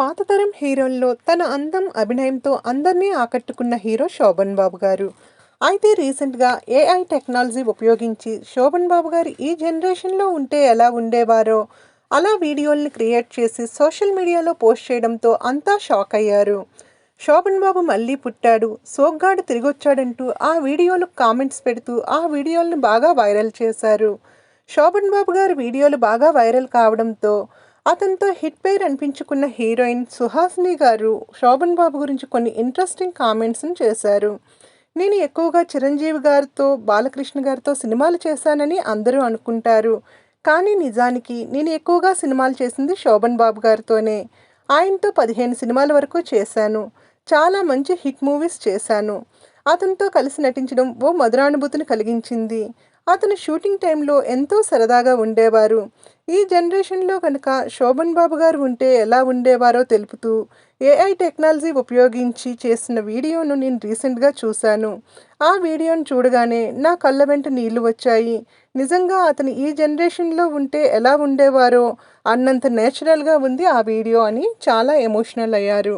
పాతతరం హీరోల్లో తన అందం అభినయంతో అందరినీ ఆకట్టుకున్న హీరో శోభన్ బాబు గారు. అయితే రీసెంట్గా ఏఐ టెక్నాలజీ ఉపయోగించి శోభన్ బాబు గారు ఈ జనరేషన్లో ఉంటే ఎలా ఉండేవారో అలా వీడియోల్ని క్రియేట్ చేసి సోషల్ మీడియాలో పోస్ట్ చేయడంతో అంతా షాక్ అయ్యారు. శోభన్ బాబు మళ్ళీ పుట్టాడు సోగ్గాడు తిరిగొచ్చాడంటూ ఆ వీడియోలు కామెంట్స్ పెడుతూ ఆ వీడియోలను బాగా వైరల్ చేశారు. శోభన్ బాబు గారి వీడియోలు బాగా వైరల్ కావడంతో అతనితో హిట్ పేర్ అనిపించుకున్న హీరోయిన్ సుహాసిని గారు శోభన్ బాబు గురించి కొన్ని ఇంట్రెస్టింగ్ కామెంట్స్ని చేశారు. నేను ఎక్కువగా చిరంజీవి గారితో బాలకృష్ణ గారితో సినిమాలు చేశానని అందరూ అనుకుంటారు. కానీ నిజానికి నేను ఎక్కువగా సినిమాలు చేసింది శోభన్ బాబు గారితోనే. ఆయనతో పదిహేను సినిమాల వరకు చేశాను. చాలా మంచి హిట్ మూవీస్ చేశాను. అతనితో కలిసి నటించడం ఓ మధురానుభూతిని కలిగించింది. అతను షూటింగ్ టైంలో ఎంతో సరదాగా ఉండేవారు. ఈ జనరేషన్లో కనుక శోభన్ బాబు గారు ఉంటే ఎలా ఉండేవారో తెలుపుతూ ఏఐ టెక్నాలజీ ఉపయోగించి చేసిన వీడియోను నేను రీసెంట్గా చూశాను. ఆ వీడియోను చూడగానే నా కళ్ళ వెంట నీళ్ళు వచ్చాయి. నిజంగా అతను ఈ జనరేషన్లో ఉంటే ఎలా ఉండేవారో అన్నంత నేచురల్గా ఉంది ఆ వీడియో అని చాలా ఎమోషనల్ అయ్యారు.